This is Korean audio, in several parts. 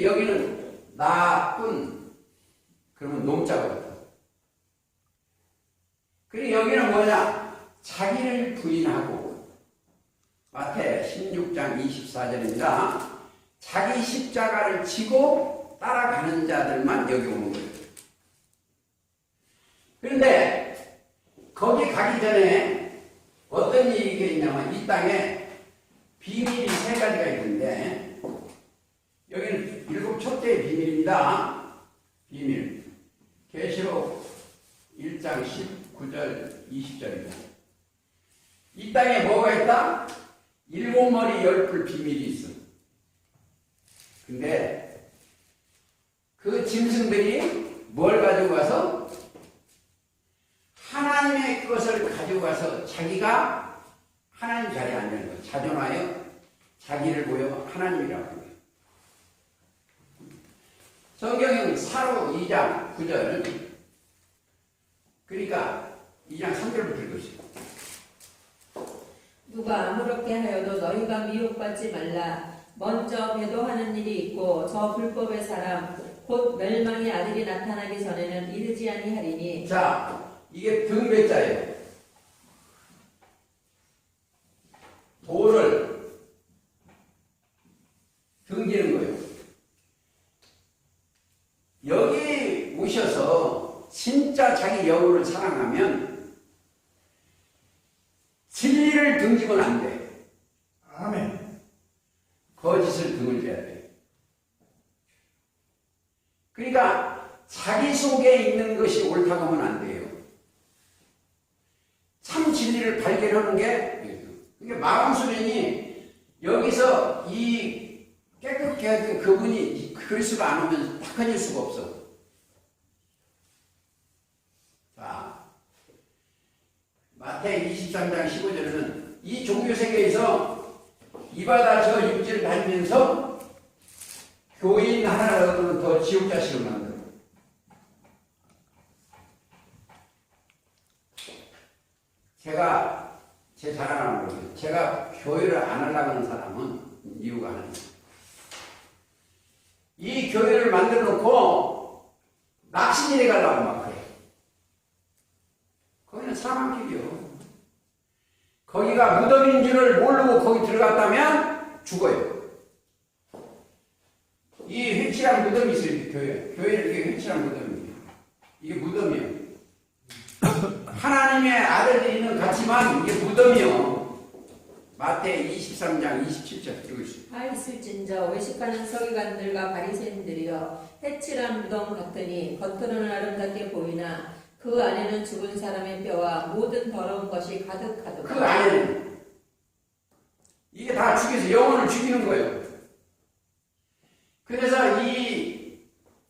여기는 나뿐 그러면 놈자가 같아. 그리고 여기는 뭐냐? 자기를 부인하고 마태 16장 24절입니다. 자기 십자가를 지고 따라가는 자들만 여기 오는 거예요. 그런데 거기 가기 전에 어떤 얘기가 있냐면 이 땅에 비밀이 세 가지가 있는데 여기는 일곱 첫째 비밀입니다. 비밀. 계시록 1장 19절 20절입니다. 이 땅에 뭐가 있다? 일곱 머리 열풀 비밀이 있어. 근데 그 짐승들이 뭘 가지고 가서 하나님의 것을 가지고 가서 자기가 하나님 자리에 앉는 거예요. 자존하여 자기를 보여 하나님이라고. 성경은 사로 2장 9절 그러니까 2장 3절부터 읽으세요. 누가 아무렇게 하여도 너희가 미혹받지 말라. 먼저 배도하는 일이 있고 저 불법의 사람 곧 멸망의 아들이 나타나기 전에는 이르지 아니하리니 자, 이게 등배자예요. 돌을 등기는 거예요. 여기 오셔서 진짜 자기 여우를 사랑하면 진리를 등지면 안 돼. 아멘. 거짓을 등을 져야 돼. 그러니까 자기 속에 있는 것이 옳다고 하면 안 돼요. 참 진리를 발견하는 게 그게 마음 수련이 여기서 이 깨끗게 하던 그분이 그리스도가 안 오면 탁해질 수가 없어. 자, 마태 23장 15절에는 이 종교 세계에서 이 바다 저 육지를 다니면서 교인 하나라도 더 지옥 자식을 만들어. 제가 제 자랑하는 거예요. 제가 교회를 안 하려고 하는 사람은 이유가 하나 있어요. 이 교회를 만들어 놓고 낚시질에 가려고 막 그래. 거기는 사망길이요. 거기가 무덤인 줄을 모르고 거기 들어갔다면 죽어요. 이 회칠한 무덤이 있어요, 교회. 교회는 이게 회칠한 무덤이에요. 이게 무덤이에요. 하나님의 아들들이 있는 같지만 이게 무덤이요. 마태 23장 27절 읽으시죠. 하 있을진저 외식하는 서기관들과 바리새인들이여 해칠한 무덤 같으니 겉으로는 아름답게 보이나 그 안에는 죽은 사람의 뼈와 모든 더러운 것이 그 가득하도다. 안에는 이게 다 죽여서 영혼을 죽이는 거예요. 그래서 이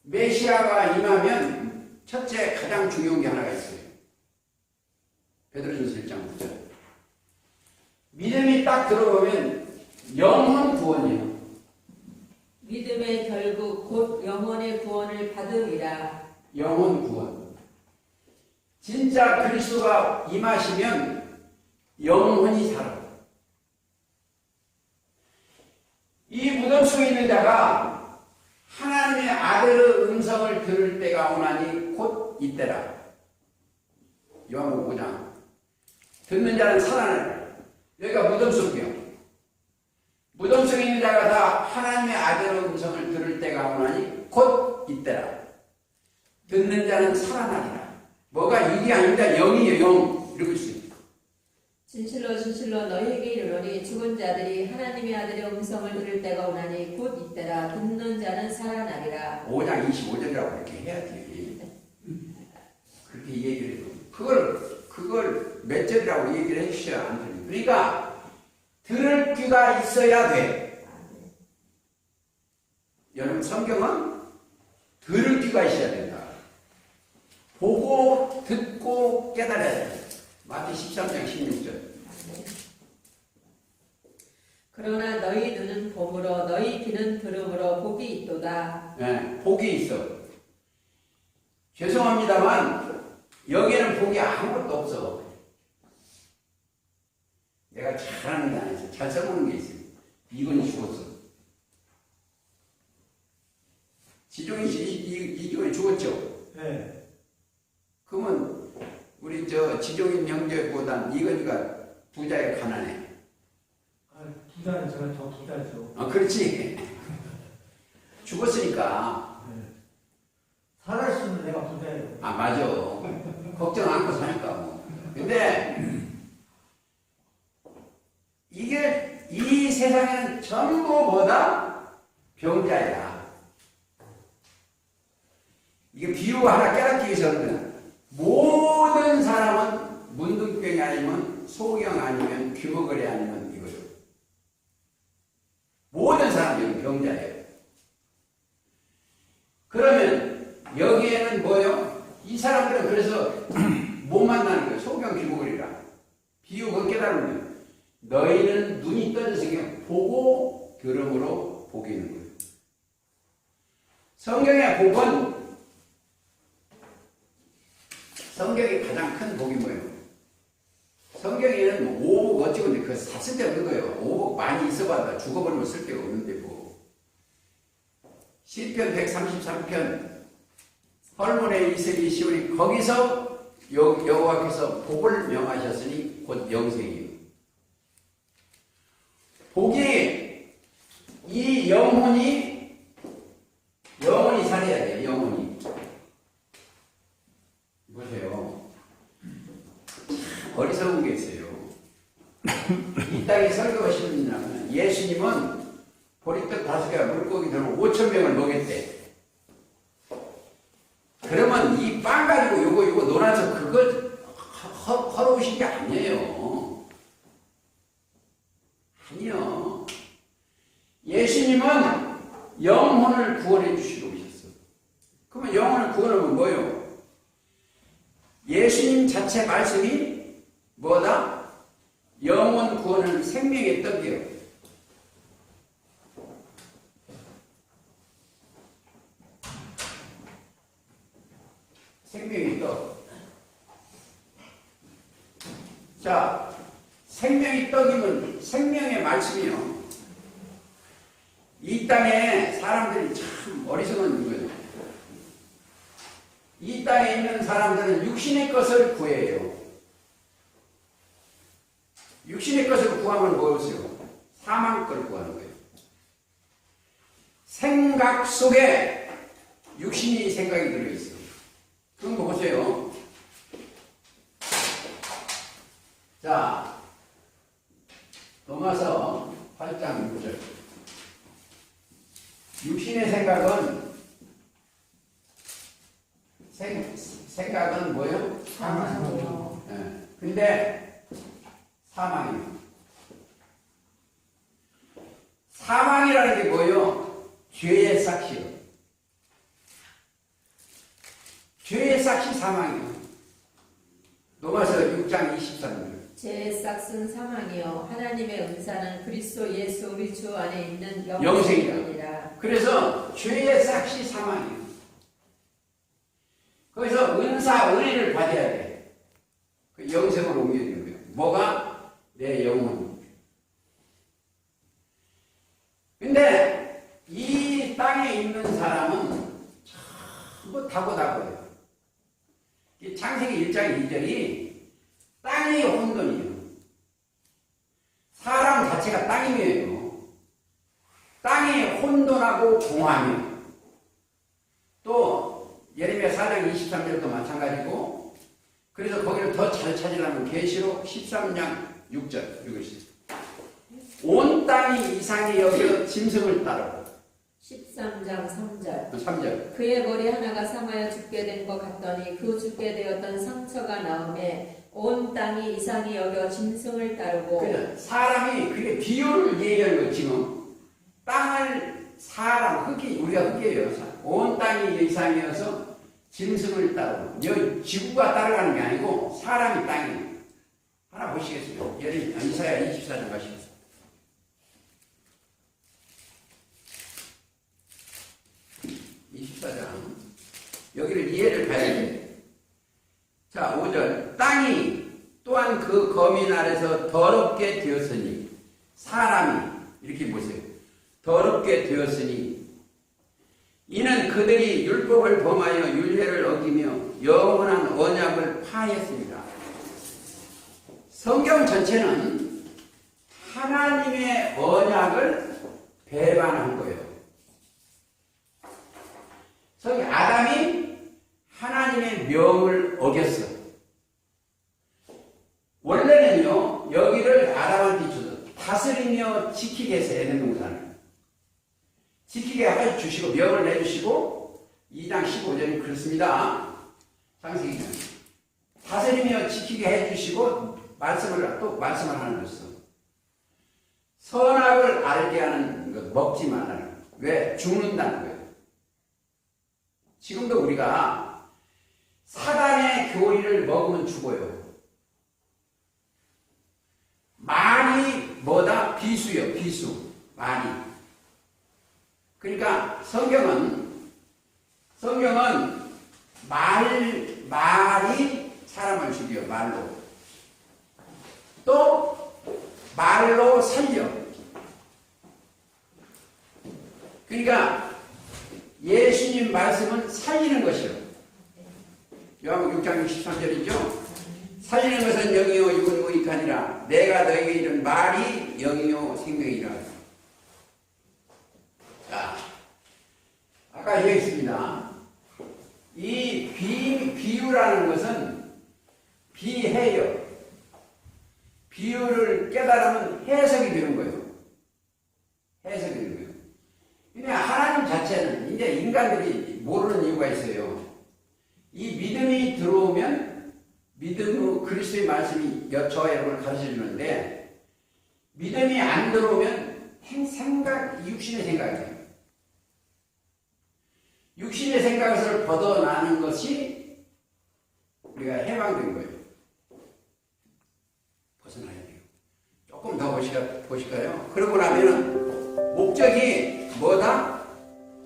메시아가 임하면 첫째 가장 중요한 게 하나가 있어요. 베드로전서 1장 9절. 믿음이 딱 들어오면 영혼 구원이에요. 믿음의 결국 곧 영혼의 구원을 받으리라. 영혼 구원. 진짜 그리스도가 임하시면 영혼이 살아. 이 무덤 속에 있는 자가 하나님의 아들의 음성을 들을 때가 오나니 곧 이때라. 요한복음 5장. 듣는 자는 살아나리라. 여기가 무덤 속이요. 무덤 속에 있는 자가 다 하나님의 아들의 음성을 들을 때가 오나니 곧 이때라. 듣는 자는 살아나리라. 뭐가 육이 아닙니다. 영이에요, 영. 이러고 있어요. 진실로 진실로 너희에게 이르노니 죽은 자들이 하나님의 아들의 음성을 들을 때가 오나니 곧 이때라 듣는 자는 살아나리라 5장 25절이라고 이렇게 해야지. 그렇게 얘기를 해도. 그걸, 그걸 몇 절이라고 얘기를 해주셔야 안 됩니 다. 그러니까, 들을 귀가 있어야 돼. 여러분, 성경은 들을 귀가 있어야 된다. 보고, 듣고, 깨달아야 돼. 마태 13장 16절. 그러나 너희 눈은 봄으로 너희 귀는 들음으로 복이 있도다 네, 복이 있어. 죄송합니다만 여기에는 복이 아무것도 없어. 내가 잘하는 게 아니지. 잘 써보는 게 있어요. 이건이 죽었어. 지종이 이- 이- 이건이 죽었죠. 네. 그러면 우리 저 지종인 형제보단 이건이가 부자에 가난해. 아, 부자는 제가 더 부자죠. 아 그렇지. 죽었으니까 네. 살아있으면 내가 부자예요. 아 맞아. 걱정 않고 사니까 뭐. 근데 이게 이 세상에는 전부 뭐다 병자야. 이게 비유 하나 깨닫기 위해서 그런 거야. 모든 사람은 문둥병이 아니면 소경 아니면 귀머거리 아니면 이거죠. 모든 사람들은 병자예요. 그러면 여기에는 뭐요? 이 사람들은 그래서 못 만나는 거예요. 소경 귀머거리라. 비유 그 깨달은 거예요. 너희는 눈이 떠져서 그냥 보고 들음으로 보기는 거예요. 성경의 복은 성경의 가장 큰 복이 뭐예요? 성경에는 뭐 오복 어찌고 근데 그 쓸데 없는 거예요. 오복 많이 있어봐도 죽어버리면 쓸데가 없는데 뭐. 시편 133편 헐몬의 이슬이 시오니 거기서 여, 여호와께서 복을 명하셨으니 곧 영생이에요. 복이 이 영혼이 영혼이 살아야 돼요. 영혼이 보세요. 참 어리석은 게 있어요. 이 땅에 설교가 심리냐면 예수님은 보리떡 다섯 개와 물고기 들어 오천 명을 먹였대. 그러면 이 빵 가지고 요거 요거 놀아서 그걸 허, 허러우신 게 아니에요. 아니요. 예수님은 영혼을 구원해 주시러 오셨어. 그러면 영혼을 구원하면 뭐예요? 예수님 자체 말씀이 뭐다? 영혼 구원은 생명의 떡이요. 생명의 떡. 자, 생명의 떡이면 생명의 말씀이요. 이 땅에 사람들이 참 어리석은 거예요. 이 땅에 있는 사람들은 육신의 것을 구해요. 육신의 것을 구하면 무엇이요? 사망 걸 구하는 거예요. 생각 속에 육신이 생각이 들어있어요. 거 보세요. 자, 넘어서 8장 6절. 육신의 생각은 생, 생각은 뭐요? 사망이요. 예. 근데 사망이요. 사망이라는 게 뭐요? 죄의 삭시요. 죄의 삭시 사망이요. 로마서 6장 23절. 제 싹슨 사망이요 하나님의 은사는 그리스도 예수 우리 주 안에 있는. 영생이니라. 그래서 죄의 삭시 사망이에요. 거기서 은사, 은혜를 받아야 돼. 그 영생으로 옮겨지는 거예요. 뭐가? 내 영혼. 근데 이 땅에 있는 사람은 전부 다고다고요. 이 창세기 1장 2절이 땅이 혼돈이에요. 사람 자체가 땅이에요. 땅이 혼돈하고 공허하며 또 예레미야 4장 23절도 마찬가지고 그래서 거기를 더 잘 찾으려면 계시록 13장 6절 이것이 온 땅이 이상히 여겨 짐승을 따르고 13장 3절. 3절. 그의 머리 하나가 상하여 죽게 된 것 같더니 그 죽게 되었던 상처가 나음에 온 땅이 이상히 여겨 짐승을 따르고 그냥 사람이 그게 비유를 얘기하는 거 지금. 땅을 사람 흙이 우리가 흙이에요 온 땅이 이상이어서 짐승을 따르고 여기 지구가 따라가는 게 아니고 사람이 땅이에요 하나 보시겠어요? 예를 이사야 24장 가시겠어요 (24장) 여기를 이해를 봐야 돼. 자, 5절. 땅이 또한 그 거민 아래서 더럽게 되었으니 사람이 이렇게 보세요. 더럽게 되었으니 이는 그들이 율법을 범하여 율례를 어기며 영원한 언약을 파했습니다. 성경 전체는 하나님의 언약을 배반한 거예요. 성경 아담이 하나님의 명을 어겼어. 원래는요, 여기를 아담한테 줘서 다스리며 지키게 해서 에덴 동산을. 지키게 해 주시고, 명을 내주시고, 2장 15절이 그렇습니다. 창세기는. 다스리며 지키게 해 주시고, 말씀을, 또 말씀을 하는 것은. 선악을 알게 하는 것, 먹지 말라는 것. 왜? 죽는다는 거예요. 지금도 우리가 사단의 교리를 먹으면 죽어요. 말이 뭐다? 비수요, 비수. 말이. 그러니까 성경은, 성경은 말, 말이 사람을 죽여, 말로. 또, 말로 살려. 그러니까 예수님 말씀은 살리는 것이요. 요한복 6장 63절이죠. 살리는 것은 영이요 육은 무익하니라. 내가 너에게 이른 말이 영이요 생명이라. 자, 아까 얘기했습니다. 이 비, 비유라는 것은 비해요. 비유를 깨달으면 해석이 되는 거예요. 해석이 되는 거예요. 그냥 하나님 자체는 이제 인간들이 모르는 이유가 있어요. 이 믿음이 들어오면 믿음으로 그리스도의 여- 저와 여러분을 가르쳐 주는데 믿음이 안 들어오면 행- 생각, 육신의 생각이에요. 육신의 생각을 벗어나는 것이 우리가 해방된 거예요. 벗어나야 돼요. 조금 더 보실까, 보실까요? 그러고 나면은 목적이 뭐다?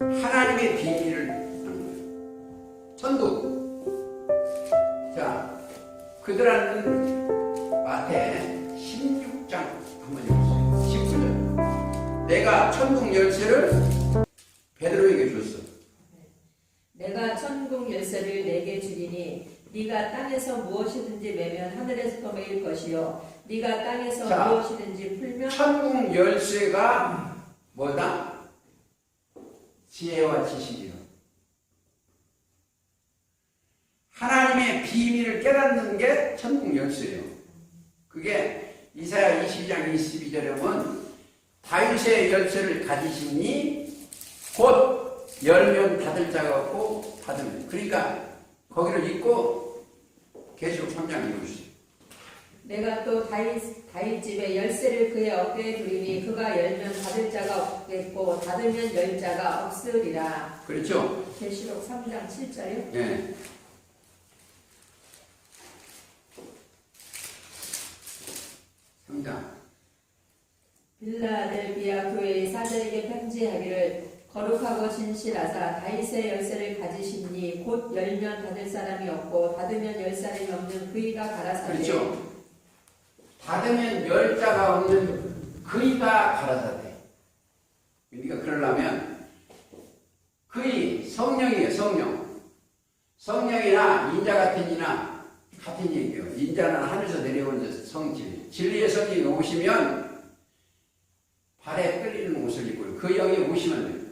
하나님의 비밀을 아는 거예요. 천국. 자, 그들은 마태 16장 한번 읽어주세요. 19절. 내가 천국 열쇠를 베드로에게 줬어. 내가 천국 열쇠를 내게 주리니 네가 땅에서 무엇이든지 매면 하늘에서 매일 것이요 네가 땅에서 자. 무엇이든지 풀면 천국 열쇠가 뭐다? 지혜와 지식이요. 하나님의 비밀을 깨닫는 게 천국 열쇠예요. 그게 이사야 22장 22절에 보면 다윗의 열쇠를 가지시니 곧 열면 닫을 자가 없고 닫으면 그러니까 거기를 읽고 계시록 3장 읽으시죠. 내가 또 다윗, 다윗 집의 열쇠를 그의 어깨에 두리니 그가 열면 닫을 자가 없겠고 닫으면 열 자가 없으리라 그렇죠? 계시록 3장 7절요 예. 성장. 빌라델비아 교회의 사자에게 편지하기를 거룩하고 진실하사 다윗의 열쇠를 가지시니 곧 열면 닫을 사람이 없고 닫으면 열 사람이 없는 그이가 가라사대 그렇죠. 닫으면 열 자가 없는 그이가 가라사대. 우리가 그러려면 그이 성령이에요, 성령. 성령이나 인자 같은 이나 같은 얘기예요. 인자는 하늘에서 내려온 성질. 진리의 성령이 오시면 발에 끌리는 옷을 입고 그 영이 오시면 돼요.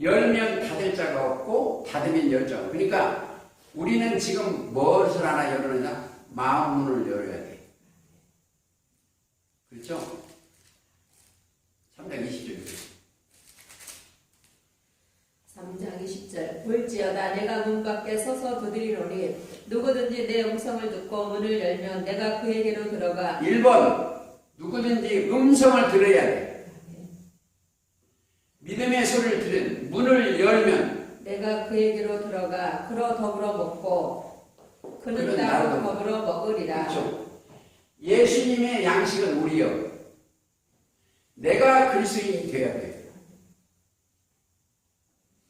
열면 닫을 자가 없고 닫으면 열 자가. 그러니까 우리는 지금 무엇을 하나 열느냐? 마음 문을 열어야 돼. 그렇죠? 3장 20절. 3장 20절 볼지어다 내가 문 밖에 서서 두드리노니 누구든지 내 음성을 듣고 문을 열면 내가 그에게로 들어가 1번 누구든지 음성을 들어야 돼. 믿음의 소리를 들은 문을 열면 내가 그에게로 들어가 그로 더불어 먹고 그는 그는 나로 나로 더불어 먹으리라 그렇죠. 예수님의 양식은 우리요. 내가 그리스도인이 돼야 돼.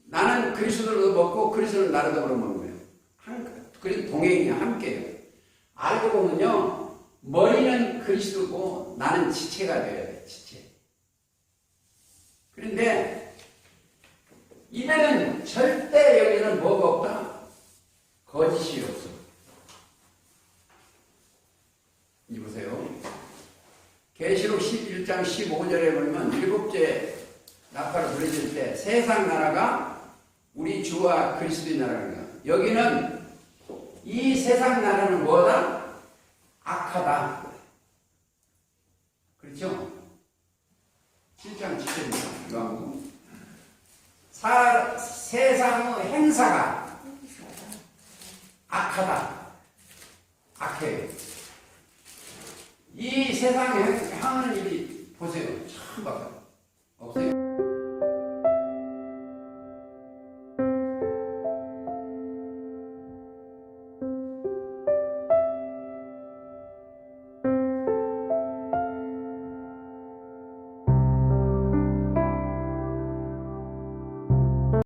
나는 그리스도로 먹고 그리스도는 나로 더불어 먹는 거예요. 한, 그래서 동행이야, 함께요. 알고 보면요, 머리는 그리스도고 나는 지체가 돼야 돼, 지체. 그런데 이들은 절대 여기는 뭐가 없다? 거짓이 없어. 이 보세요. 계시록 11장 15절에 보면 일곱째 나팔을 불러줄 때 세상 나라가 우리 주와 그리스도의 나라입니다. 여기는 이 세상 나라는 뭐다? 악하다. 그렇죠? 7장 7절입니다. 요한복음. 사, 세상의 행사가 악하다. 악해요. 이 세상에 향하는 일이 보세요. 참 박하